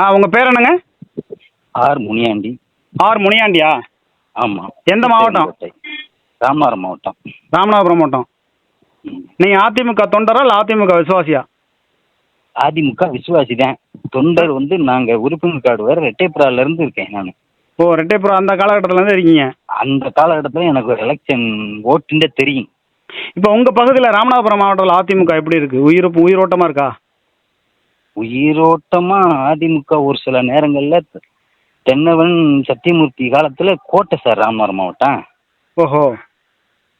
ஆ உங்கள் பேர் என்னங்க? ஆர் முனியாண்டி. ஆர் முனியாண்டியா? ஆமாம் எந்த மாவட்டம்? ராமநாதபுரம் மாவட்டம். ராமநாதபுரம் மாவட்டம். நீங்கள் அதிமுக தொண்டரா இல்லை அதிமுக விசுவாசியா? அதிமுக விசுவாசி தான். தொண்டர் வந்து நாங்கள் உறுப்பினர் கார்டு வேறு ரெட்டைப்புறால இருந்து இருக்கேன் நான். ஓ ரெட்டைப்புறம் அந்த காலகட்டத்திலேருந்து இருக்கீங்க? அந்த காலகட்டத்தில் எனக்கு ஒரு எலெக்ஷன் ஓட்டுண்டே தெரியும். இப்போ உங்கள் பகுதியில் ராமநாதபுரம் மாவட்டத்தில் அதிமுக எப்படி இருக்குது உயிர் உயிரோட்டமாக இருக்கா? உயிரோட்டமாக அதிமுக ஒரு சில நேரங்களில் தென்னவன் சத்தியமூர்த்தி காலத்தில் கோட்டை சார் ராமநாதபுரம் மாவட்டம். ஓஹோ.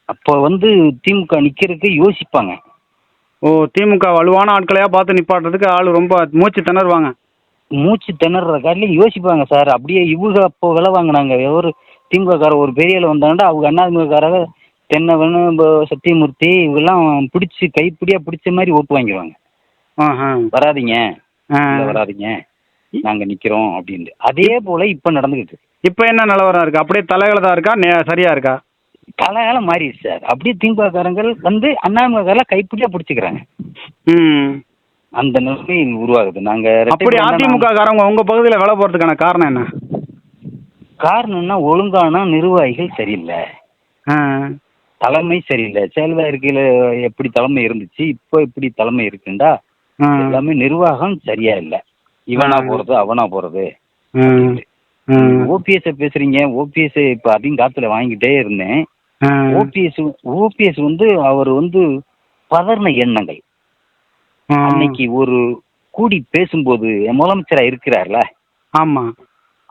அப்போ வந்து திமுக நிற்கிறதுக்கு யோசிப்பாங்க. ஓ திமுக வலுவான ஆட்களையா பார்த்து நிப்பாட்டுறதுக்கு ஆள் ரொம்ப மூச்சு திணறுவாங்க. மூச்சு திணற காட்டிலும் யோசிப்பாங்க சார். அப்படியே இவங்க அப்போ விலை வாங்கினாங்க. ஒரு திமுககார ஒரு பெரிய ஆள் வந்தாங்கன்னா அவங்க அண்ணாதிமுககாரங்க தென்னவன் சத்தியமூர்த்தி இவங்கெல்லாம் பிடிச்சி கைப்பிடியாக பிடிச்ச மாதிரி ஓட்டு வாங்கிடுவாங்க. வராதீங்க. வராதீங்க. நாங்கள் நிற்கிறோம் அப்படின்ட்டு. அதே போல் இப்போ நடந்துக்கிட்டு இருக்கு. இப்போ என்ன நிலவரம் இருக்கு? அப்படியே தலைகளதா இருக்கா? நே சரியா இருக்கா? காலகாலம் மாறிடுச்சு சார். அப்படியே திமுககாரங்கள் வந்து அண்ணாதிமுககாரெல்லாம் கைப்பிடியாக பிடிச்சிக்கிறாங்க. அந்த நிலைமை உருவாகுது. நாங்கள் அப்படி அதிமுக காரங்க உங்க பகுதியில் வேலை போறதுக்கான காரணம் என்ன? காரணம்னா ஒழுங்கான நிர்வாகிகள் சரியில்லை. தலைமை சரியில்லை. செயல்வா இருக்கையில் எப்படி தலைமை இருந்துச்சு? இப்போ எப்படி தலைமை இருக்குண்டா. எல்லாமே நிர்வாகம் சரியா இல்லை. இவனா. போறது அவனா போறது. ஓபிஎஸ் பேசுறீங்க ஓபிஎஸ் இப்போ அதையும் காத்துல வாங்கிட்டே இருந்தேன். ஓபிஎஸ் ஓபிஎஸ் வந்து அவர் வந்து பதர்ன எண்ணங்கள். அன்னைக்கு ஒரு கூடி பேசும்போது முதலமைச்சரா இருக்கிறார்ல? ஆமா.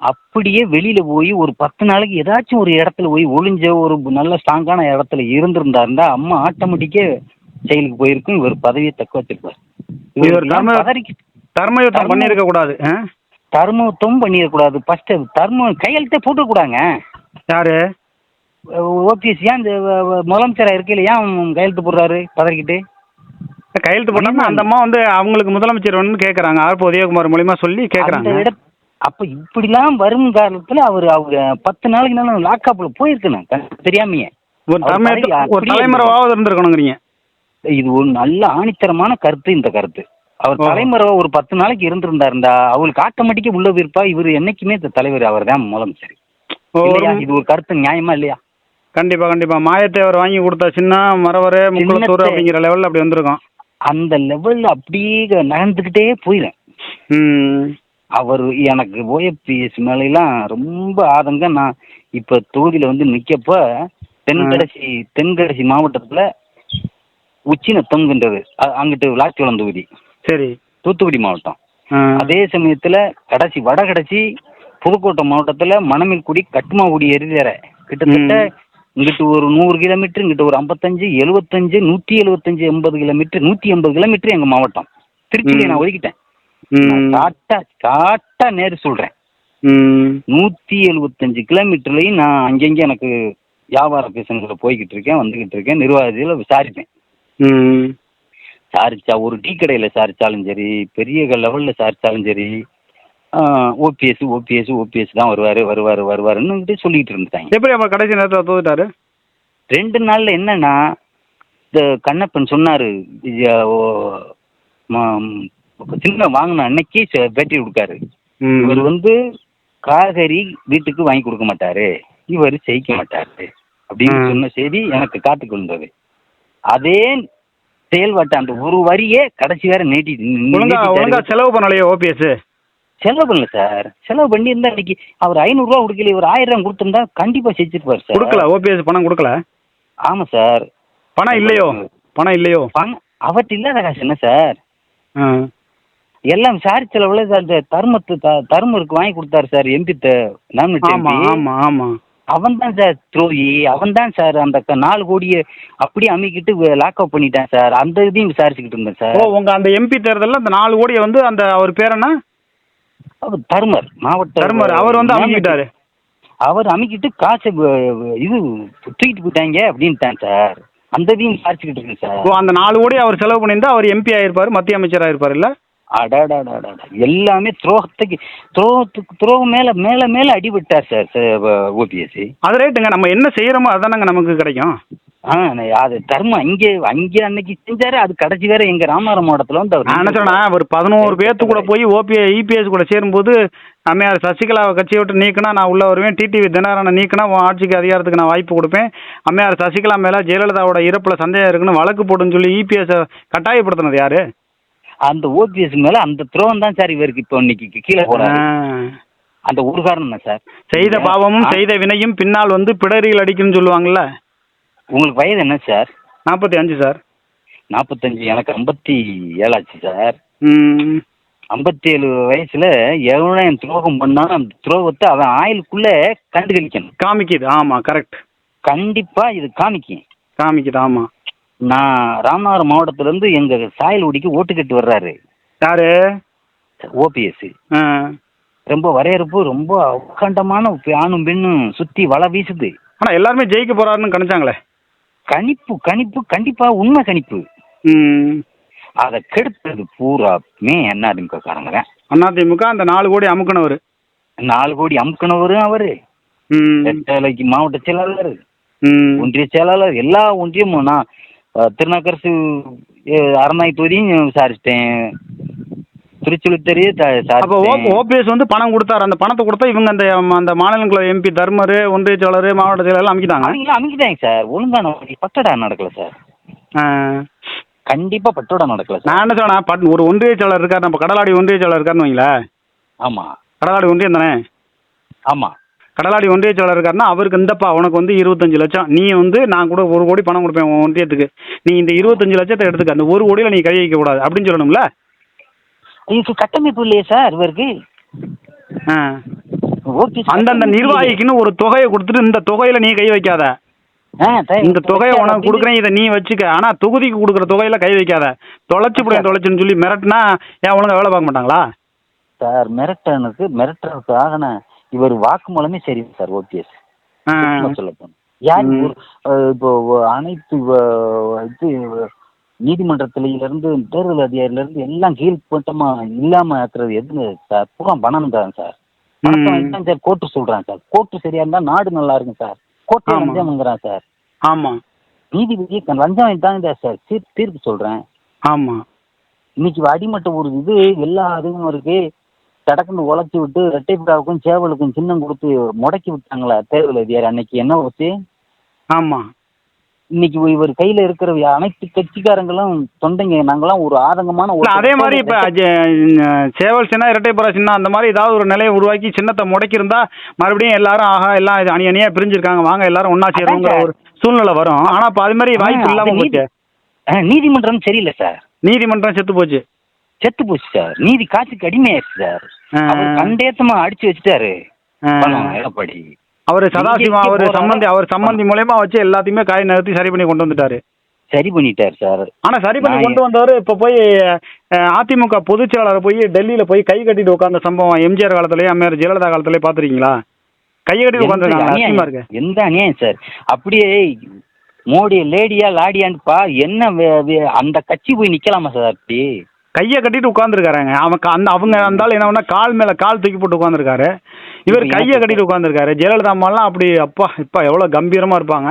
அப்படியே வெளியில போய் ஒரு பத்து நாளைக்கு ஏதாச்சும் ஒரு இடத்துல போய் ஒளிஞ்ச ஒரு நல்ல ஸ்ட்ராங்கான இடத்துல இருந்திருந்தாருந்தா அம்மா ஆட்டோமேட்டிக்கே செயலுக்கு போயிருக்கும் இவர் பதவியை தக்க வச்சிருப்பார். இவர் தர்ம பதறிக்கு தர்மயுத்தம் தர்ம- பண்ணியிருக்க கூடாது ஆ? தர்மத்துவம் பண்ணிடக்கூடாது ஃபர்ஸ்ட் தர்ம கையெழுத்தே போட்டுக்கூடாங்க யாரு? ஓபிஎஸ் ஏன் இந்த வ- வ- முதலமைச்சரா இருக்கையில ஏன் கையெழுத்து போடுறாரு பதறிக்கிட்டு? கையெழுத்து போட்டாம அந்த அம்மா வந்து அவங்களுக்கு முதலமைச்சர் வந்து கேட்கறாங்க ஆர்பி உதயகுமார் மூலியமா சொல்லி கேட்கறாங்க அப்ப இப்படிலாம் வரும் காலத்துல அவர் அவர் பத்து நாளைக்கு நாளும் லாக்அப்ல போயிருக்கணும் தெரியாமையே. ஒரு அவர் தலைமை பதவி ஒரு அப்படியே தலைமறைவாவது இருந்திருக்கணுங்கிறீங்க. இது ஒரு நல்ல ஆணித்தரமான கருத்து இந்த கருத்து. அவர் ஓ. தலைமறைவா ஒரு பத்து நாளைக்கு இருந்திருந்தாருந்தா அவருக்கு ஆட்டோமேட்டிக்கா உள்ள போயிருப்பா இவர் என்னைக்குமே இந்த தலைவர் அவர் தான் முதலமைச்சர் இல்லையா? இது ஒரு கருத்து நியாயமா இல்லையா? கண்டிப்பா கண்டிப்பா. மாயத்தேவர் வாங்கி கொடுத்த சின்ன மரவரு முக்குளத்தூர் அப்படிங்கிற லெவல்ல அப்படி வந்திருக்கும். அந்த லெவல்ல அப்படியே நகர்ந்துக்கிட்டே போயிடும் அவர் எனக்கு ஓஎப்பிஎஸ் மேலாம் ரொம்ப ஆதங்கம். நான் இப்ப தொகுதியில வந்து நிக்கப்ப தென்கடைசி தென்கடைசி மாவட்டத்துல உச்சிநத்தம்ன்றது அ- அங்கிட்டு விளாச்சிக்குளம் தொகுதி. சரி. தூத்துக்குடி மாவட்டம். அதே சமயத்துல கடைசி வடகடைசி புதுக்கோட்டை மாவட்டத்துல மணமேல்குடி கட்டுமாகுடி எரிதர கிட்டத்தட்ட. இங்கிட்டு ஒரு நூறு கிலோமீட்டர் இங்கிட்டு ஒரு ஐம்பத்தஞ்சு எழுபத்தஞ்சு நூத்தி எழுபத்தஞ்சு எண்பது கிலோமீட்டர் நூத்தி எண்பது கிலோமீட்டர் எங்க மாவட்டம். திருச்சியில ம். நான் ஒதுக்கிட்டேன் காட்டா காட்டா நேரு சொல்றேன். நூத்தி எழுபத்தஞ்சு கிலோமீட்டர்லயும் நான் அங்கங்க எனக்கு வியாபார பேசன்களை போய்கிட்டு இருக்கேன் வந்துகிட்டு இருக்கேன் நிர்வாகத்தில் விசாரிப்பேன். ம். விசாரிச்சா ஒரு டீ கடையில் விசாரிச்சாலும் சரி பெரிய லெவலில் விசாரிச்சாலும் சரி ஓபிஎஸ் ஓபிஎஸ் ஓபிஎஸ் தான் வருவார் வருவார் வருவாருன்னு சொல்லிட்டு இருந்தாங்க எப்படி அப்ப கடைசி நேரத்தில் தோத்துட்டாரு ரெண்டு நாள்ல என்னன்னா இந்த கண்ணப்பன் சொன்னாரு சின்ன வாங்கின அன்னைக்கு பேட்டி கொடுக்காரு. இவர் வந்து காய்கறி வீட்டுக்கு வாங்கி கொடுக்க மாட்டாரு இவர் செய்ய மாட்டாரு அப்படின்னு. சொன்ன செய்தி எனக்கு காத்துக் கொண்டது அதே செயல்பாட்டு அந்த ஒரு வரியே கடைசி வேற நீட்டி ஒழுங்கா செலவு பண்ணலையே ஓபிஎஸ். செலவு பண்ணல சார். செலவு பண்ணி இருந்தா இன்னைக்கு அவர் ஐநூறுரூவா கொடுக்கல இவர் ஆயிரம் ரூபா கொடுத்திருந்தா கண்டிப்பா செஞ்சிருப்பார் சார். கொடுக்கல ஓபிஎஸ் பணம் கொடுக்கல? ஆமா சார். பணம் இல்லையோ? பணம் இல்லையோ? பணம் அவர்கிட்ட இல்லாத காசு என்ன சார். எல்லாம் விசாரிச்ச செலவுல அந்த தர்மத்து தர்மருக்கு வாங்கி கொடுத்தாரு சார் எம்பி ஆமா ஆமா ஆமா. அவன் தான் சார் துரோகி அவன் தான் சார் அந்த நாலு கோடியை அப்படியே அமைக்கிட்டு லாக் அப் பண்ணிட்டான் சார். அந்த இதையும் விசாரிச்சுக்கிட்டு இருந்தேன் ஓ சார் உங்க அந்த எம்பி தேர்தல்ல அந்த நாலு கோடியை வந்து அந்த அவர் பேர் என்ன? அவர் தர்மர் மாவட்ட தர்மர். அவர் வந்து அமைக்கிட்டாரு. அவர் அமைக்கிட்டு காசை இது தூக்கிட்டு போயிட்டாங்க அப்படின்ட்டான் சார். அந்த இதையும் விசாரிச்சுக்கிட்டு இருக்கேன் சார். ஓ அந்த நாலு கோடி அவர் செலவு பண்ணியிருந்தா அவர் எம்பி ஆயிருப்பாரு மத்திய அமைச்சர் ஆயிருப்பாரு இல்ல? அடாடாடாடா எல்லாமே துரோகத்துக்கு துரோகத்துக்கு துரோகம் மேல மேல மேல அடிபட்டார் சார் ஓபிஎஸ்சி அது ரைட்டுங்க நம்ம என்ன செய்யறோமோ அதுதானங்க நமக்கு கிடைக்கும் ஆ அது தர்மம் அங்கே அங்கே அன்னைக்கு செஞ்சாரு அது கடைசி வேற எங்க ராமநாதபுரம் மாவட்டத்தில் வந்து நான் என்ன ஒரு பதினோரு பேர்த்து கூட போய் ஓபிஎ இபிஎஸ் கூட சேரும்போது அம்மையார் சசிகலாவை கட்சியை விட்டு நீக்கினா நான் உள்ள வருவேன் டிடிவி தினகரனை நீக்கினா உன் ஆட்சிக்கு அதிகாரத்துக்கு நான் வாய்ப்பு கொடுப்பேன் அம்மையார் சசிகலா மேல ஜெயலலிதாவோட இறப்புல சந்தேகம் இருக்குன்னு வழக்கு போடுன்னு சொல்லி இபிஎஸ் கட்டாயப்படுத்தினது யாரு அந்த ஓபிஎஸ் மேல அந்த துரோகம் தான் சார் இவருக்கு இப்போ இன்னைக்கு கீழே போறாரு. அந்த ஒரு காரணம் தான் சார். செய்த பாவமும் செய்த வினையும் பின்னால் வந்து பிடரியில் அடிக்குன்னு சொல்லுவாங்கல்ல? உங்களுக்கு வயது என்ன சார்? நாற்பத்தி அஞ்சு சார். நாற்பத்தஞ்சு எனக்கு ஐம்பத்தி ஏழாச்சு சார். ஐம்பத்தி ஏழு வயசுல எவனும் துரோகம் பண்ணாலும் அந்த துரோகத்தை அவன் ஆயுளுக்குள்ள கண்டுகளிக்கணும். காமிக்குது ஆமாம் கரெக்ட் கண்டிப்பா இது காமிக்கும். காமிக்குது ஆமாம் நான் ராமநாதபுரம் மாவட்டத்துல இருந்து எங்க சாயல்குடிக்கு ஓட்டு கட்டு வர்றாரு. யாரு? ஓபிஎஸ் ஆ. ரொம்ப வரையறுப்பு ரொம்ப உக்கண்டமான ஆணும் பெண்ணும் சுத்தி வலை வீசுது. ஆனால் எல்லாருமே ஜெயிக்க போறாருன்னு கணிச்சாங்களே. கணிப்பு கணிப்பு கண்டிப்பா உண்மை கணிப்பு. அதை கெடுத்தது பூராமே என்ன காரங்க அதிமுக அந்த நாலு கோடி அமுக்கினவர். நாலு கோடி அமுக்கணவரும் அவரு. மாவட்ட செயலாளர். ஒன்றிய செயலாளர் எல்லா ஒன்றியமும் நான் அரணாய் தொகுதியும் விசாரிச்சிட்டேன் திருச்சுழித்தறி அப்போ ஓபிஎஸ் வந்து பணம் கொடுத்தாரு. அந்த பணத்தை கொடுத்தா இவங்க அந்த அந்த மாநிலங்களவை எம்பி தர்மர் ஒன்றிய செயலர் மாவட்ட செயலர் அமைக்கிட்டாங்க. அமைக்கிட்டாங்க சார். ஒழுங்கான பட்டடா நடக்கல சார். ஆ. கண்டிப்பா பட்டோடா நடக்கல நான் என்ன சொன்னேன் பட் ஒரு ஒன்றிய செயலர் இருக்கார். நம்ம கடலாடி ஒன்றிய செயலர் இருக்காருன்னு வைங்களேன். ஆமா. கடலாடி ஒன்றியம் தானே? ஆமா. கடலாடி ஒன்றிய செயலர் இருக்காருன்னா அவருக்கு இந்தப்பா உனக்கு வந்து இருபத்தஞ்சு லட்சம். நீ வந்து நான் கூட ஒரு கோடி பணம் கொடுப்பேன் உன் ஒன்றியத்துக்கு. நீ இந்த இருபத்தஞ்சு லட்சத்தை எடுத்துக்க. அந்த ஒரு கோடியில் நீ கை வைக்க கூடாது. அப்படின்னு சொல்லணும்ல? இதுக்கு கட்டமைப்பு இல்லையே சார் இவருக்கு. அந்தந்த நிர்வாகிக்குன்னு ஒரு தொகையை கொடுத்துட்டு இந்த தொகையில நீ கை வைக்காத. இந்த தொகையை உனக்கு கொடுக்குறேன் இதை நீ வச்சுக்க. ஆனா தொகுதிக்கு கொடுக்குற தொகையில கை வைக்காத. தொலைச்சு போய் தொலைச்சுன்னு சொல்லி மிரட்டினா ஏன் ஒழுங்கா வேலை பார்க்க மாட்டாங்களா? சார் மிரட்டனுக்கு மிரட்டுறதுக்கு ஆகன இவர் வாக்குமூலமே சரி சார் ஓபிஎஸ் ஆ. சொல்ல போனோம் யார் இப்போ அனைத்து இது நீதிமன்றத்துல இருந்து தேர்தல் அதிகாரில இருந்து எல்லாம் கீழ்பட்டமா இல்லாம ஆக்குறது எதுங்க சார்? பூரா பணம் தான் சார். பணத்தை ம். வாங்கி தான் சார் கோர்ட்டு சொல்றான் சார். கோர்ட்டு சரியா இருந்தா நாடு நல்லா இருக்கும் சார். கோர்ட்டே. லஞ்சம்ங்கிறான் சார். ஆமா. நீதிபதியை க- லஞ்சம் தாங்க சார் தீர்ப்பு தீர்ப்பு சொல்றேன். ஆமா. இன்னைக்கு அடிமட்ட ஒரு இது எல்லா இதுவும் இருக்கு. கடக்குன்னு உழைச்சி விட்டு ரெட்டைப்புறாவுக்கும் சேவலுக்கும் சின்னம் கொடுத்து முடக்கி விட்டாங்களா தேர்தல் அதிகாரி அன்னைக்கு என்ன வச்சு? ஆமா. இன்னைக்கு இவர் கையில இருக்கிற அனைத்து கட்சிக்காரங்களும் தொண்டைங்க நாங்கெல்லாம் ஒரு ஆதங்கமான அதே மாதிரி இப்ப சேவல் சின்ன இரட்டைப்புறா சின்ன அந்த மாதிரி ஏதாவது ஒரு நிலையை உருவாக்கி சின்னத்தை முடக்கியிருந்தா மறுபடியும் எல்லாரும் ஆஹா எல்லாம் இது அணி அணியா பிரிஞ்சிருக்காங்க வாங்க எல்லாரும் ஒண்ணா சேருங்கிற ஒரு சூழ்நிலை வரும். ஆனா இப்ப அது மாதிரி வாய்ப்பு இல்லாம போச்சு. நீதிமன்றம் சரியில்லை சார். நீதிமன்றம் செத்து போச்சு. செத்து போச்சு சார். நீதி காட்சிக்கு அடிமையாயிருச்சு சார். கண்டேத்தமா அடிச்சு வச்சுட்டாரு. எடப்பாடி அவர் சதாசிவம் அவர். சம்பந்தி அவர் சம்பந்தி மூலயமா வச்சு எல்லாத்தையுமே காய் நிறுத்தி சரி பண்ணி கொண்டு வந்துட்டாரு. சரி பண்ணிட்டார் சார். ஆனா சரி பண்ணி கொண்டு வந்தவர் இப்ப போய் அதிமுக பொதுச் செயலாளர் போய் டெல்லியில போய் கை கட்டிட்டு உட்கார்ந்த சம்பவம் எம்ஜிஆர் காலத்திலயே அம்மையார் ஜெயலலிதா காலத்திலயே பாத்திருக்கீங்களா கை கட்டிட்டு எந்த உட்காந்துருக்காங்க எந்த அநியாயம் சார்? அப்படியே மோடி லேடியா லாடியான்ப்பா என்ன வே- வே- அந்த கட்சி போய் நிக்கலாமா சார் அப்படி? கையை கட்டிட்டு உட்காந்துருக்காருங்க அவன் க- அந்த அவங்க இருந்தாலும் என்ன பண்ணா கால் மேல கால் தூக்கி போட்டு உட்காந்துருக்காரு இவர் கையை கட்டிட்டு உட்காந்துருக்காரு ஜெயலலிதா அம்மாலாம் அப்படி அப்பா இப்ப எவ்வளவு கம்பீரமா இருப்பாங்க.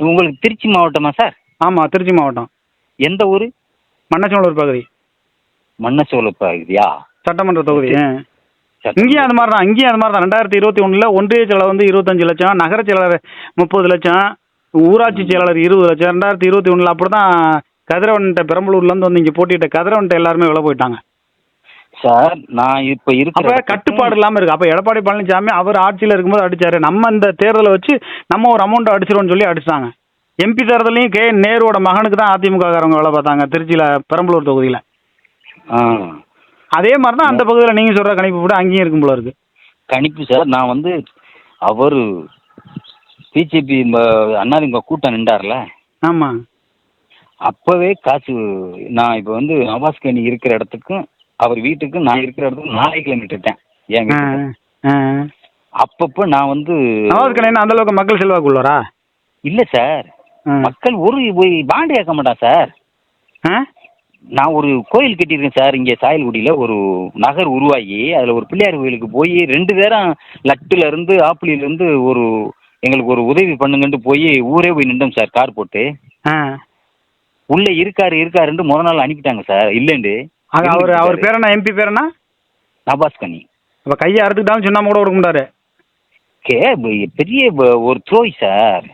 உங்களுக்கு திருச்சி மாவட்டமா சார்? ஆமா திருச்சி மாவட்டம். எந்த ஊரு? மன்னச்சநல்லூர் பகுதி. மன்னசோலப்பா இதுயா சட்டமன்ற தொகுதி ஆ. இங்கேயும் அது மாதிரி தான் இங்கேயும் அது மாதிரி தான் ரெண்டாயிரத்தி இருபத்தி ஒன்றில் ஒன்றிய செயலாளர் வந்து இருபத்தஞ்சு லட்சம் நகர செயலாளர் முப்பது லட்சம் ஊராட்சி செயலாளர் இருபது லட்சம். ரெண்டாயிரத்தி இருபத்தி ஒன்றில் அப்படி தான் கதிரவன்ட்ட பெரம்பலூர்லேருந்து வந்து இங்கே போட்டிட்ட கதிரவன்ட்ட எல்லாருமே விலை போயிட்டாங்க. சார் நான் இப்ப இருக்கிற கட்டுப்பாடு இல்லாமல் இருக்கு. அப்போ எடப்பாடி பழனிசாமி அவர் ஆட்சியில் இருக்கும்போது அடிச்சாரு. நம்ம இந்த தேர்தலை வச்சு நம்ம ஒரு அமௌண்ட் அடிச்சிருவோம்னு சொல்லி அடிச்சிட்டாங்க. எம்பி தேர்தலையும் கே நேருவோட மகனுக்கு தான் அதிமுககாரங்க வேலை பார்த்தாங்க திருச்சியில் பெரம்பலூர் தொகுதியில். அதே மாதிரி தான் அந்த பகுதியில் நீங்கள் சொல்கிற கணிப்பு கூட அங்கேயும் இருக்கும் போல இருக்கு. கணிப்பு சார் நான் வந்து அவரு பிஜேபி அண்ணாதிமுக கூட்டம் நின்றார்ல. ஆமாம் அப்பவே காசு நான் இப்போ வந்து நவாஸ்கனி இருக்கிற இடத்துக்கும் அவர் வீட்டுக்கும் நான் இருக்கிற இடத்துக்கும் நாலே கிலோமீட்டர் தான் என் வீட்டுக்கு அப்பப்போ நான் வந்து கலைஞர் அந்த அளவுக்கு மக்கள் செல்வாக்கு உள்ளவரா? இல்ல சார். மக்கள் ஒரு ஒரு பாண்டு கேட்க மாட்டான் சார்? நான் ஒரு கோயில் கட்டியிருக்கேன் சார் இங்கே சாயல்குடியில். ஒரு நகர் உருவாகி அதில் ஒரு பிள்ளையார் கோயிலுக்கு போய் ரெண்டு பேரும் லட்டுல இருந்து ஆப்பிளில இருந்து ஒரு எங்களுக்கு ஒரு உதவி பண்ணுங்கன்ட்டு போய் ஊரே போய் நின்றோம் சார் கார் போட்டு. உள்ள இருக்காரு இருக்காருன்ட்டு முத நாள் அனுப்பிட்டாங்க சார். இல்லைண்டு. அது அவர் அவர் பேர் என்ன? எம்பி பேர் என்ன நபாஸ் கனி இப்போ கையை அறுத்துக்கிட்டாலும் சுண்ணாம கூட கொடுக்க மாட்டாரு. கே பெரிய ஒரு த்ரோய் சார்.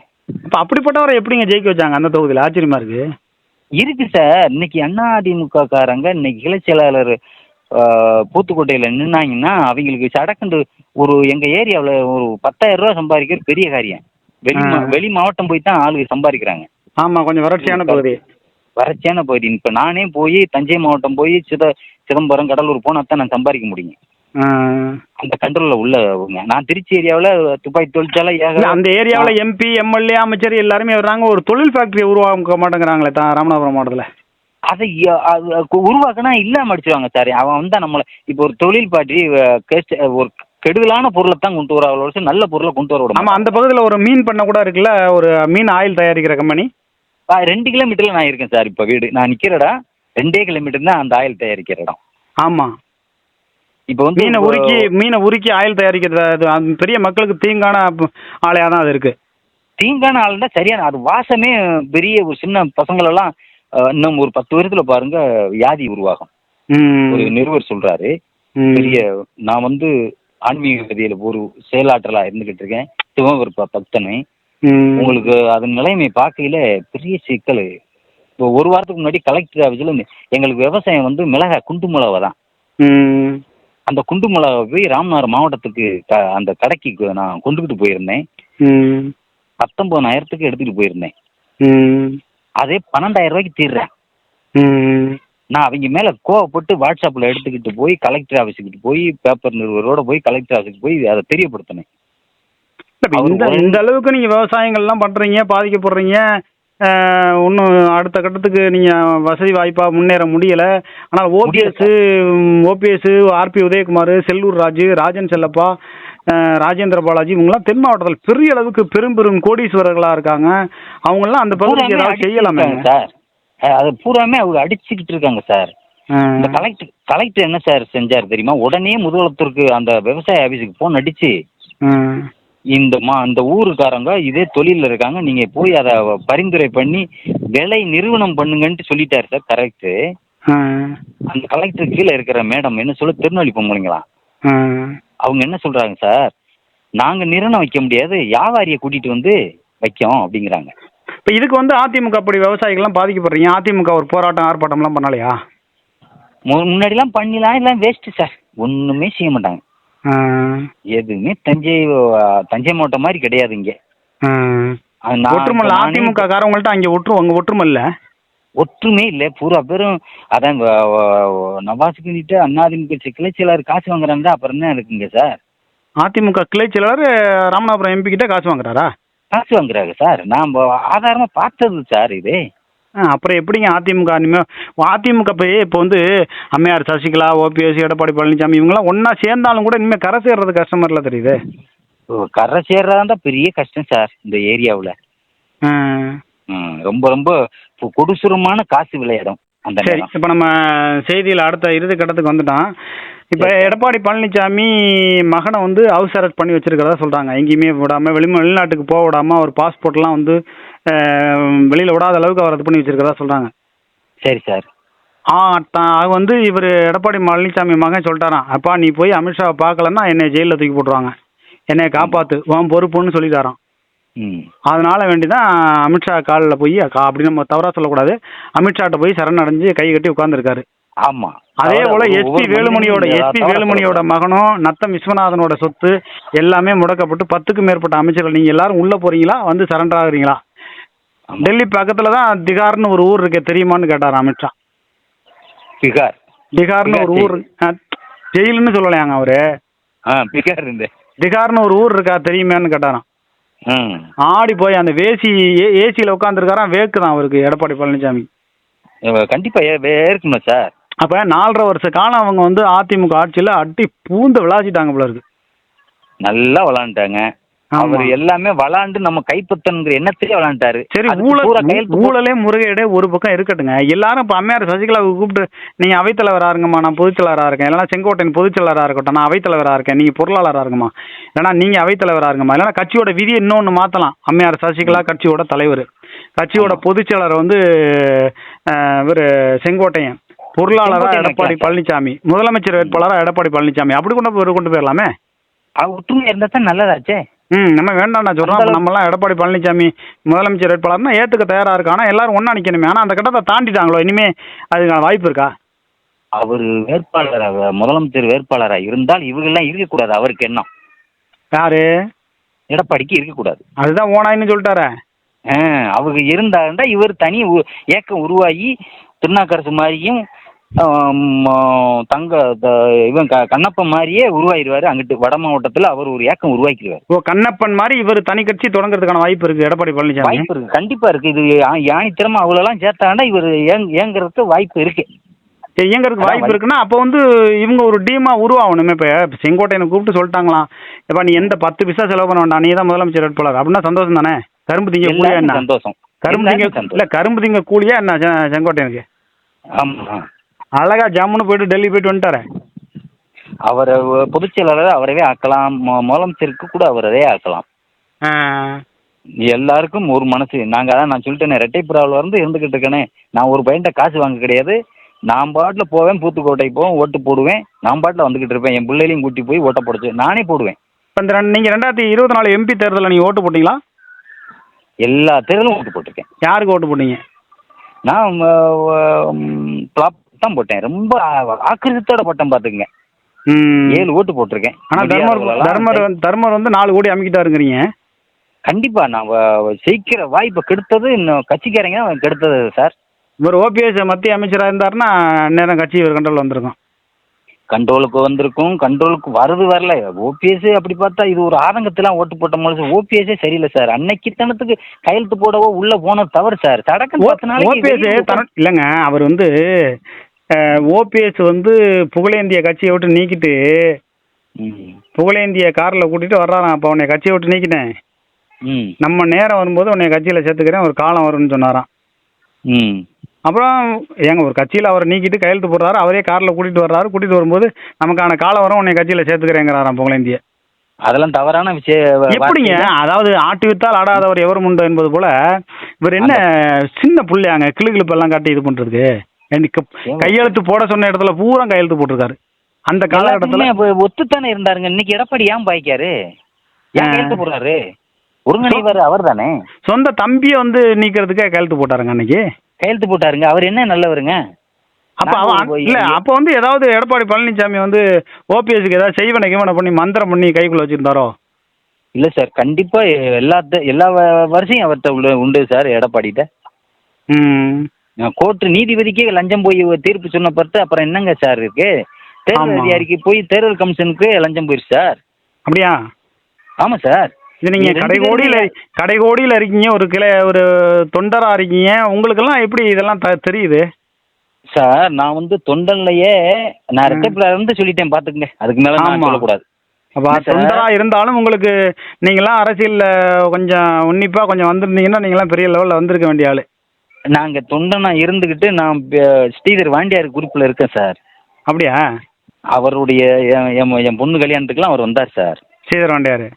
இப்போ அப்படிப்பட்டவரை எப்படிங்க ஜெயிக்க வச்சாங்க அந்த தொகுதியில்? ஆச்சரியமா இருக்கு. இருக்கு சார். இன்னைக்கு அதிமுக காரங்க இன்னைக்கு கிளை செயலாளர் பூத்துக்கோட்டையில் நின்னாங்கன்னா அவங்களுக்கு சடக்குண்டு ஒரு எங்க ஏரியாவில் ஒரு பத்தாயிரம் ரூபா சம்பாதிக்கிறது பெரிய காரியம். வெளி. வெளி மாவட்டம் போய் தான் ஆளுங்க சம்பாதிக்கிறாங்க. ஆமாம் கொஞ்சம் வறட்சியான பகுதி. வறட்சியான பகுதி. இப்போ நானே போய் தஞ்சை மாவட்டம் போய் சித சிதம்பரம் கடலூர் போனால் தான் நான் சம்பாதிக்க முடியும். அந்த கண்ட்ரோலில் உள்ளவங்க நான் திருச்சி ஏரியாவில் துப்பாக்கி தொழிற்சாலை அந்த ஏரியாவில் எம்பி எம்எல்ஏ அமைச்சர் எல்லாருமே வர்றாங்க. ஒரு தொழில் ஃபேக்டரி உருவாக்க மாட்டேங்கிறாங்களே தான் ராமநாதபுரம் மாவட்டத்தில். அதை உருவாக்கினா இல்லாம அடிச்சிருவாங்க சார். அவன் வந்தா நம்மள இப்போ ஒரு தொழில் பாட்டி அஹ், கேஸ்ட்- ஒரு கெடுதலான பொருளை தான் கொண்டு வர நல்ல பொருளை கொண்டு வர ஆமாம் அந்த பகுதியில் ஒரு மீன் பண்ண கூட இருக்குல்ல ஒரு மீன் ஆயில் தயாரிக்கிற கம்பெனி. ஆ, ரெண்டு கிலோமீட்டர்ல நான் இருக்கேன் சார் இப்போ வீடு. நான் நிக்கிற இடம் ரெண்டே கிலோமீட்டர் தான் அந்த ஆயில் தயாரிக்கிற இடம். ஆமாம் இப்போ வந்து மீனை உருக்கி மீனை உருக்கி ஆயில் தயாரிக்கிறது அது பெரிய மக்களுக்கு தீங்கான ஆலையாக தான் அது இருக்கு. தீங்கான ஆளுன்னா சரியான அது வாசமே பெரிய ஒரு சின்ன பசங்களெல்லாம் இன்னும் ஒரு பத்து வருஷத்துல பாருங்க வியாதி உருவாகும். ஒரு நிருபர் சொல்றாரு. பெரிய நான் வந்து ஆன்மீக கதியில ஒரு செயலாற்றலா இருந்துகிட்டு இருக்கேன். சிவபெருப்ப பக்தனை. உங்களுக்கு அதன் நிலைமை பார்க்கையில பெரிய சிக்கல் இப்போ ஒரு வாரத்துக்கு முன்னாடி கலெக்டர் ஆஃபீஸில் எங்களுக்கு விவசாயம் வந்து மிளகா குண்டு மிளகா தான். அந்த குண்டு மிளகா போய் ராமநாதபுரம் மாவட்டத்துக்கு க அந்த கடைக்கு நான் கொண்டுக்கிட்டு போயிருந்தேன் ம். பத்தொம்பதாயிரத்துக்கு எடுத்துகிட்டு போயிருந்தேன். அதே பன்னெண்டாயிரம் ரூபாய்க்கு தீர்றேன். நான் அவங்க மேலே கோவப்பட்டு வாட்ஸ்அப்பில் எடுத்துக்கிட்டு போய் கலெக்டர் ஆஃபீஸுக்கு போய் பேப்பர் நிறுவனரோட போய் கலெக்டர் ஆஃபீஸுக்கு போய் அதை தெரியப்படுத்தினேன் இந்த இந்த அளவுக்கு நீங்க விவசாயங்கள்லாம் பண்றீங்க பாதிக்கப்படுறீங்க இன்னும் அடுத்த கட்டத்துக்கு நீங்க வசதி வாய்ப்பா முன்னேற முடியல. ஆனால் OPS OPS RB Udhayakumar Sellur Raju Rajan Chellappa Rajendra Balaji இவங்கெல்லாம் தென் மாவட்டத்தில் பெரிய அளவுக்கு பெரும் பெரும் கோடீஸ்வரர்களா இருக்காங்க. அவங்கெல்லாம் அந்த பகுதிக்கு ஏதாவது செய்யலாமே. சார். அது பூராமே அவங்க அடிச்சுக்கிட்டு இருக்காங்க சார். இந்த கலெக்டர் கலெக்டர் என்ன சார் செஞ்சார் தெரியுமா? உடனே முதுகுளத்தூருக்கு அந்த விவசாய ஆஃபீஸுக்கு ஃபோன் அடிச்சு இந்த மா இந்த ஊருக்காரங்க இதே தொழிலில் இருக்காங்க. நீங்க போய் அதை பரிந்துரை பண்ணி விலை நிறுவனம் பண்ணுங்கன்ட்டு சொல்லிட்டாரு சார் கரெக்டு அஹ், அந்த கலெக்டர் கீழே இருக்கிற மேடம் என்ன சொல்ல திருநெல்வேலி பொம்பளைங்களா. அவங்க என்ன சொல்றாங்க சார்? நாங்க நிறுவனம் வைக்க முடியாது வியாபாரியை கூட்டிட்டு வந்து வைக்கோம் அப்படிங்கிறாங்க. இப்ப இதுக்கு வந்து அதிமுக அப்படி விவசாயிகள்லாம் பாதிக்கப்படுறீங்க. அதிமுக ஒரு போராட்டம் ஆர்ப்பாட்டம்லாம் பண்ணலையா? முன்னாடிலாம் பண்ணிலாம் எல்லாம் வேஸ்ட்டு சார். ஒன்றுமே செய்ய மாட்டாங்க. எதுவுமே தஞ்சை தஞ்சை மாவட்டம் மாதிரி கிடையாது இங்க. நானே- அதிமுக காரவங்கள்ட்ட அங்கே ஒற்று அங்கே ஒற்றுமல்ல? ஒற்றுமே இல்லை. பூரா பேரும் அதான் வ- நவாஸுக்குன்னுட்டு அண்ணாதிமுக கிளை செயலாளர் காசு வாங்குறாங்க அப்புறம் என்ன இருக்குங்க சார்? அதிமுக கிளை செயலாளர் ராமநாதபுரம் எம்பி கிட்ட காசு வாங்குறாரா? காசு வாங்குறாங்க சார். நான் ஆதாரமா பார்த்தது சார் இது. ஆ, அப்புறம் எப்படிங்க அதிமுக இனிமே? அதிமுக இப்போ இப்போ வந்து அம்மையார் சசிகலா ஓபிஎஸ் எடப்பாடி பழனிசாமி இவங்கெல்லாம் ஒன்றா சேர்ந்தாலும் கூட இனிமேல் கரை சேர்றது கஷ்டமா இல்லை தெரியுது? ஓ, கரை சேர்றதா பெரிய கஷ்டம் சார் இந்த ஏரியாவில். ரொம்ப ரொம்ப கொ- கொடூரமான காசு விளையாடும் அந்த சரி இப்போ நம்ம செய்தியில் அடுத்த இறுதி கட்டத்துக்கு வந்துட்டோம். இப்போ. எடப்பாடி பழனிசாமி மகனை வந்து ஹவுஸ் அரெஸ்ட் பண்ணி வச்சிருக்கிறதா சொல்கிறாங்க எங்கேயுமே விடாமல் வெளி வெளிநாட்டுக்கு போக விடாமல் அவர் பாஸ்போர்ட்லாம் வந்து வெளியில் விடாத அளவுக்கு அவர் இது பண்ணி வச்சிருக்கிறதா சொல்கிறாங்க சரி சார். ஆ தான் அது வந்து இவர் எடப்பாடி பழனிசாமி மகன் சொல்லிட்டாராம். அப்பா நீ போய் அமித்ஷாவை பார்க்கலன்னா என்னை ஜெயிலில் தூக்கி போட்டுருவாங்க. என்னை காப்பாற்று உன் பொறுப்புன்னு சொல்லிட்டாராம். ம். அதனால வேண்டி தான் அமித்ஷா காலில் போய் அப்படி நம்ம தவறாக சொல்லக்கூடாது. அமித்ஷாட்ட போய் சரணடைஞ்சு கை கட்டி உட்காந்துருக்காரு ஆமா. அதே போல எஸ்பி வேலுமணியோட எஸ்பி வேலுமணியோட. மகனும் நத்தம் விஸ்வநாதனோட சொத்து எல்லாமே முடக்கப்பட்டு பத்துக்கும் மேற்பட்ட அமைச்சர்கள் நீங்க எல்லாரும் உள்ள போறீங்களா? வந்து சரண்டர் ஆகுறீங்களா. டெல்லி பக்கத்துல தான் திகார்னு ஒரு ஊர் இருக்கு தெரியுமான்னு கேட்டார் அமித்ஷா. பிகார் திகார்னு ஒரு ஊர் ஜெயிலுன்னு சொல்லலையாங்க அவரு? இருந்து. திகார்னு ஒரு ஊர் இருக்கா தெரியுமேன்னு கேட்டாராம். ஆடி போய் அந்த வேசி ஏசியில் உட்காந்துருக்காராம் வேக்கு தான் அவருக்கு எடப்பாடி பழனிசாமி கண்டிப்பா ஏ- வே- இருக்கணும் சார்? அப்ப நாலரை வருஷ காலம் அவங்க வந்து அதிமுக ஆட்சியில் அடி பூந்து விளாசிட்டாங்க போல இருக்கு. நல்லா விளாண்டுட்டாங்க. அவர் எல்லாமே விளாண்டு நம்ம கைப்பற்றணுங்கிற எண்ணத்திலே விளாண்டாரு. சரி ஊழல் ஊழலே முருகையிட ஒரு பக்கம் இருக்கட்டுங்க. எல்லாரும் இப்போ அம்மையார் சசிகலாவை கூப்பிட்டு நீங்கள் அவைத்தலைவராக இருங்கம்மா நான் பொதுச்செயலராக இருக்கேன். இல்லைனா செங்கோட்டையன் பொதுச்செயலராக இருக்கட்டும் நான் அவைத்தலைவராக இருக்கேன் நீங்கள் பொருளாளராக இருங்கம்மா. இல்லைனா நீங்கள் அவைத்தலைவராக இருங்கம்மா. இல்லைனா கட்சியோட விதியை இன்னொன்று மாற்றலாம் அம்மையார் சசிகலா கட்சியோட தலைவர். கட்சியோட பொதுச்செயலர் வந்து இவர் செங்கோட்டையன். பொருளாளராக எடப்பாடி. பழனிசாமி முதலமைச்சர் வேட்பாளராக எடப்பாடி பழனிசாமி அப்படி கொண்டு போய் கொண்டு போயிடலாமே? ஒற்றுமை இருந்தா தான் நல்லதாச்சே? ம் நம்ம வேண்டாம் நான் சொல்கிறோம் நம்மலாம் எடப்பாடி பழனிசாமி முதலமைச்சர் வேட்பாளர்னா ஏற்றுக்க தயாராக இருக்கு ஆனால் எல்லாரும் ஒன்றா நிற்கணுமே ஆனால் அந்த கட்டத்தை தாண்டிட்டாங்களோ? இனிமே அதுக்கான வாய்ப்பு இருக்கா? அவர் வேட்பாளராக முதலமைச்சர் வேட்பாளராக இருந்தால் இவங்கெல்லாம் இருக்கக்கூடாது. அவருக்கு எண்ணம் யாரு? எடப்பாடிக்கு இருக்கக்கூடாது. அதுதான் ஓனாயின்னு சொல்லிட்டாரே. அவங்க இருந்தாருந்தா இவர் தனி ஏக்கம் உருவாகி திருநாக்கரசு மாதிரியும் தங்க த- இவன் க கண்ணப்பன் மாதிரியே உருவாயிருவாரு அங்கிட்டு வட மாவட்டத்தில் அவர் ஒரு ஏக்கம் உருவாக்கிடுவார். ஓ கண்ணப்பன் மாதிரி இவர் தனி கட்சி தொடங்குறதுக்கான வாய்ப்பு இருக்கு எடப்பாடி பழனிசாமி. வாய்ப்பு இருக்கு கண்டிப்பா இருக்கு. இது யா- யானித்திறமை அவ்வளோலாம் சேர்த்தாண்டா இவர் ஏங் ஏங்குறதுக்கு வாய்ப்பு இருக்கு. இயங்கறதுக்கு வாய்ப்பு. இருக்குன்னா அப்போ வந்து இவங்க ஒரு டீமா உருவாகணுமே. இப்போ செங்கோட்டையனை கூப்பிட்டு சொல்லிட்டாங்களாம். எப்பா நீ எந்த பத்து பிசா செலவு பண்ண வேண்டாம். நீ தான் முதலமைச்சர் வேட்பாளர். அப்படின்னா சந்தோஷம் தானே? கரும்பு திங்க கூலியா என்ன? சந்தோஷம். கரும்பு திங்க இல்ல கரும்பு திங்க கூலியா என்ன செங்கோட்டையனுக்கு? ஆமா. அழகா ஜம்முன்னு போயிட்டு டெல்லி போயிட்டு வந்துட்டாரே. அவரை பொதுச் செயலாளர் அவரவே ஆக்கலாம். மு- முதலமைச்சருக்கு கூட அவரவே ஆக்கலாம். ஆ. எல்லாருக்கும் ஒரு மனசு. நாங்க அதான் நான் சொல்லிட்டேனே ரெட்டைப்புறாவில் இருந்து இருந்துகிட்டு இருக்கேனே. நான் ஒரு பையன்ட்ட காசு வாங்க கிடையாது. நான் பாட்டில் போவேன் பூத்துக்கோட்டை போவேன் ஓட்டு போடுவேன். நான் பாட்டில் வந்துகிட்டு இருப்பேன். என் பிள்ளைகளையும் கூட்டி போய் ஓட்ட போடுச்சு நானே போடுவேன். இப்ப இந்த ரெண்டு- நீங்க ரெண்டாயிரத்தி இருபத்தி நாலு எம்பி தேர்தலில் நீங்க ஓட்டு போட்டீங்களா? எல்லா தேர்தலும் ஓட்டு போட்டிருக்கேன். யாருக்கு ஓட்டு போட்டீங்க? நான் ஃப்ளாப் தான் போட்டேன். ரொம்ப ஆ- ஆக்கிரமித்தோட போட்டேன் பார்த்துக்குங்க. ம். ஏழு ஓட்டு போட்டிருக்கேன். ஆனா தர்மர் தர்மர் தர்மர் வந்து நாலு கோடி அமைக்கிட்டாருங்கிறீங்க. கண்டிப்பா நான் ஜெயிக்கிற வாய்ப்பை கெடுத்தது இன்னும் கட்சிக்காரங்க கெடுத்தது சார். இவர் ஓபிஎஸ் மத்திய அமைச்சராக இருந்தாருன்னா நேரம் கட்சி இவர் கண்ட்ரோல் வந்திருக்கும். கண்ட்ரோலுக்கு வந்திருக்கும். கண்ட்ரோலுக்கு வருது வரல. ஓபிஎஸ் அப்படி பார்த்தா இது ஒரு ஆதங்கத்தெல்லாம் ஓட்டு போட்ட மாதிரி ஓபிஎஸ்ஸே சரியில்லை சார். அன்னைக்கு தனத்துக்கு கையெழுத்து போடவோ உள்ள போனது தவறு சார். நாளைக்கு ஓபிஎஸ் இல்லைங்க. அவர் வந்து ஓபிஎஸ் வந்து புகழேந்திய கட்சியை விட்டு நீக்கிட்டு. புகழேந்திய காரில் கூட்டிட்டு வர்றாராம் அப்போ உன்னை கட்சியை விட்டு நீக்கிட்டேன். நம்ம நேரம் வரும்போது உன்னை கட்சியில் சேர்த்துக்கிறேன். ஒரு காலம் வரும்னு சொன்னாராம். அப்புறம் ஏங்க ஒரு கட்சியில் அவரை நீக்கிட்டு கையெழுத்து போடுறாரு. அவரே காரில் கூட்டிட்டு வர்றாரு. கூட்டிட்டு வரும்போது நமக்கான காலம் வரும் உன்னை கட்சியில் சேர்த்துக்கிறேங்கிறாராம் புகழேந்திய. அதெல்லாம் தவறான விஷய எப்படிங்க? அதாவது ஆட்டு வித்தால் ஆடாதவர் எவர் உண்டு என்பது போல இவர் என்ன சின்ன புள்ளையாங்க கிளு கிளுப்பெல்லாம் காட்டி இது ஏங்க? கையெழுத்து போட சொன்ன இடத்துல பூரா கையெழுத்து போட்டிருக்காரு. அந்த காலகட்டத்தில் ஒத்துத்தானே இருந்தாருங்க. இன்னைக்கு எடப்பாடி ஏன் பாய்க்காரு. கையெழுத்து போடுறாரு? ஒருங்கிணைவர் அவர் தானே சொந்த தம்பியை வந்து நீக்கிறதுக்கே கையெழுத்து போட்டாருங்க அன்னைக்கு. கையெழுத்து போட்டாருங்க. அவர் என்ன நல்லவருங்க? அப்ப அவன் இல்ல அப்ப வந்து ஏதாவது எடப்பாடி பழனிசாமி வந்து ஓபிஎஸ்க்கு ஏதாவது செய்வனை கிவனை பண்ணி மந்திரம் பண்ணி கைக்குள்ள வச்சிருந்தாரோ? இல்ல சார் கண்டிப்பா எல்லாத்த எல்லா வ- வருஷம் அவர்கிட்ட உண்டு சார் எடப்பாடிட்ட. ம். கோர்ட்டு நீதிபதிக்கே லஞ்சம் போய் தீர்ப்பு சொன்ன பார்த்து அப்புறம் என்னங்க சார் இருக்கு? தேர்தல். அதிகாரிக்கு போய் தேர்தல் கமிஷனுக்கு லஞ்சம் போயிடுச்சு சார். அப்படியா? ஆமா சார். இது நீங்க இது ரெண்டு கடைகோடியில கடைகோடியில இருக்கீங்க ஒரு கிளை ஒரு தொண்டரா இருக்கீங்க. உங்களுக்கெல்லாம் எப்படி இதெல்லாம் த- தெரியுது? சார் நான் வந்து தொண்டன்லயே நான். ரெட்டப்பில இருந்து சொல்லிட்டேன் பாத்துக்கங்க. அதுக்கு மேல நான். சொல்லக்கூடாது. அப்ப இல்ல சார். தொண்டரா இருந்தாலும் உங்களுக்கு நீங்களாம் அரசியல்ல கொஞ்சம் உன்னிப்பா கொஞ்சம் வந்திருந்தீங்கன்னா நீங்களாம் பெரிய லெவல்ல வந்திருக்க வேண்டிய ஆளு. நாங்க தொண்டனா இருந்துகிட்டு நான் ஸ்ரீதர் வாண்டியார் குரூப்ல இருக்கேன் சார். அப்படியா? அவருடைய என் என் பொண்ணு கல்யாணத்துக்குலாம் அவர் வந்தார் சார். ஸ்ரீதர் வாண்டியாரு.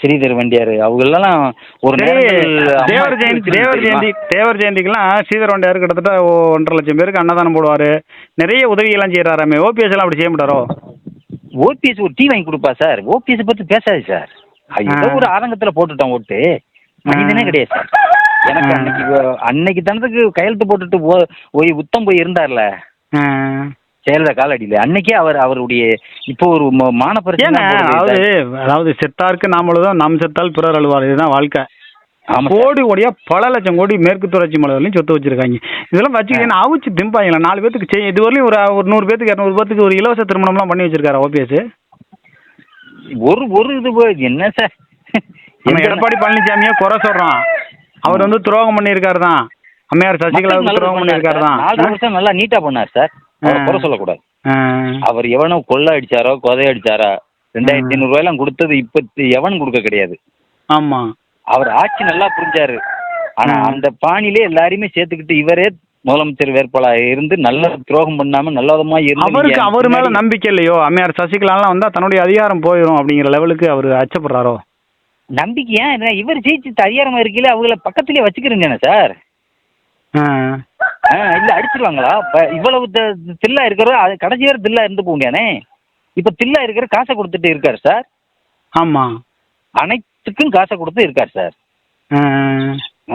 ஸ்ரீதர் வண்டியார். அவங்களெல்லாம் ஒரு தேவர் ஜெயந்தி தேவர்? ஜெயந்தி தேவர் ஜெயந்திக்கெல்லாம் ஸ்ரீதர் வாண்டியார் கிட்டத்தட்ட ஒன்றரை லட்சம் பேருக்கு அன்னதானம் போடுவாரு. நிறைய உதவியெல்லாம் செய்யறாராமே ஓபிஎஸ் எல்லாம் அப்படி செய்ய மாட்டாரோ? ஓபிஎஸ் ஒரு டீ வாங்கி கொடுப்பா சார். ஓபிஎஸ் பத்தி பேசாது சார். அது. ஒரு ஆதங்கத்துல போட்டுட்டோம் ஓட்டு. மனிதனே. கிடையாது சார். எனக்கு. அன்னைக்கு அன்னைக்கு தனத்துக்கு கையெழுத்து போட்டுட்டு போ- போய் உத்தம் போய் இருந்தார்ல? ஆ. செயலத காலடியில அன்னைக்கே அவர் அவருடைய இப்போ ஒரு மான அதாவது அதாவது செத்தாருக்கு நாமளும் நாம் செத்தால் பிறர் அழுவார். இதுதான் வாழ்க்கை. கோடி கோடியா பல லட்சம் கோடி மேற்கு தொடர்ச்சி மலையிலையும் சொத்து வச்சிருக்காங்க. இதெல்லாம் வச்சுக்கிட்டீங்கன்னா அவிச்சு திம்பாங்களா நாலு பேத்துக்கு செய்ய இதுவரையும் ஒரு ஒரு நூறு பேத்துக்கு இரநூறு பேத்துக்கு ஒரு இலவச திருமணம்லாம் பண்ணி வச்சிருக்காரு ஓபிஎஸ்? ஒரு ஒரு இது என்ன சார்? எடப்பாடி பழனிசாமியே குறை சொல்றோம் அவர் வந்து துரோகம் பண்ணியிருக்காரு தான் அம்மையார் சசிகலாவுக்கு நல்லது துரோகம் பண்ணியிருக்காரு தான் வருஷம் நல்லா நீட்டா பண்ணார் சார். குறை சொல்லக்கூடாது. அவர் எவனோ கொள்ள அடிச்சாரோ கொதை அடிச்சாரா ரெண்டாயிரத்தி ஐநூறு ரூபாயெல்லாம் கொடுத்தது இப்ப எவனும் கொடுக்க கிடையாது. ஆமா. அவர் ஆட்சி நல்லா புரிஞ்சாரு. ஆனா. அந்த பாணியிலே எல்லாரையுமே சேர்த்துக்கிட்டு இவரே முதலமைச்சர் வேட்பாளர் இருந்து நல்ல துரோகம் பண்ணாம நல்ல விதமா அவருக்கு அவர் மேல நம்பிக்கை இல்லையோ? அம்மையார் சசிகலாலாம் வந்தா தன்னுடைய அதிகாரம் போயிடும் அப்படிங்கிற லெவலுக்கு அவர் அச்சப்படுறாரோ? நம்பிக்கை ஏன் இல்லை, இவர் ஜெயிச்சு அதிகாரமா இருக்கையில அவங்கள பக்கத்திலே வச்சுக்கிறீங்க சார்? ஆ. இல்ல அடிச்சிருவாங்களா? இப்ப இவ்வளவு தில்லா இருக்கிற அது கடைசி வரை தில்லா இருந்து போங்கயானே இப்ப தில்லா இருக்கிற காசை கொடுத்துட்டு இருக்காரு சார். ஆமா. அனைத்துக்கும் காசை கொடுத்து இருக்காரு சார்.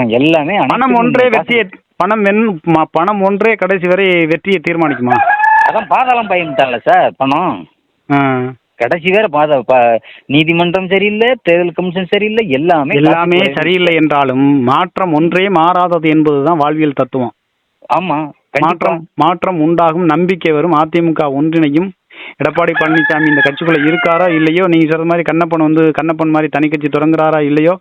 எல்லாமே பணம் ஒன்றே வெற்றியை பணம் ம- பணம் ஒன்றே கடைசி வரை வெற்றியை தீர்மானிக்குமா? அதான் பாதாளம் பயன்ட்டான்ல சார் பணம். ஆ. கடைசி வேற பாத நீதிமன்றம் சரியில்லை தேர்தல் கமிஷன் சரியில்லை எல்லாமே எல்லாமே சரியில்லை என்றாலும் மாற்றம் ஒன்றே மாறாதது என்பதுதான் வாழ்வியல் தத்துவம். ஆமா மாற்றம் மாற்றம் உண்டாகும் நம்பிக்கை வரும். அதிமுக ஒன்றிணையும் எடப்பாடி பழனிசாமி இந்த கட்சிக்குள்ள இருக்காரா இல்லையோ? நீங்க சொல்ற மாதிரி கண்ணப்பன் வந்து கண்ணப்பன் மாதிரி தனி கட்சி தொடங்குறாரா இல்லையோ?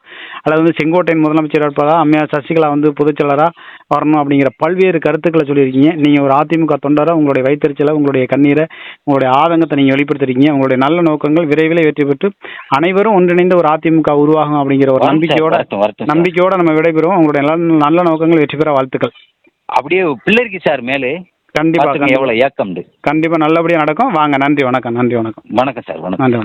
அல்லது வந்து செங்கோட்டையன் முதலமைச்சர் இருப்பதா அம்மையார் சசிகலா வந்து பொதுச்செயலரா வரணும் அப்படிங்கிற பல்வேறு கருத்துக்களை சொல்லியிருக்கீங்க. நீங்க ஒரு அதிமுக தொண்டரா உங்களுடைய வைத்தறிச்சலை உங்களுடைய கண்ணீரை உங்களுடைய ஆதங்கத்தை நீங்க வெளிப்படுத்திருக்கீங்க. உங்களுடைய நல்ல நோக்கங்கள் விரைவில் வெற்றி பெற்று அனைவரும் ஒன்றிணைந்த ஒரு அதிமுக உருவாகும் அப்படிங்கிற ஒரு நம்பிக்கையோட. நம்பிக்கையோட நம்ம விடைபெறுவோம். உங்களுடைய நல்ல நல்ல நோக்கங்கள் வெற்றி பெற வாழ்த்துக்கள். அப்படியே பிள்ளைக்கு சார் மேலே. கண்டிப்பா எவ்வளவு ஏக்கம்ண்டு கண்டிப்பா நல்லபடியா நடக்கும். வாங்க நன்றி வணக்கம் நன்றி வணக்கம். வணக்கம் சார் வணக்கம். நன்றி வணக்கம்.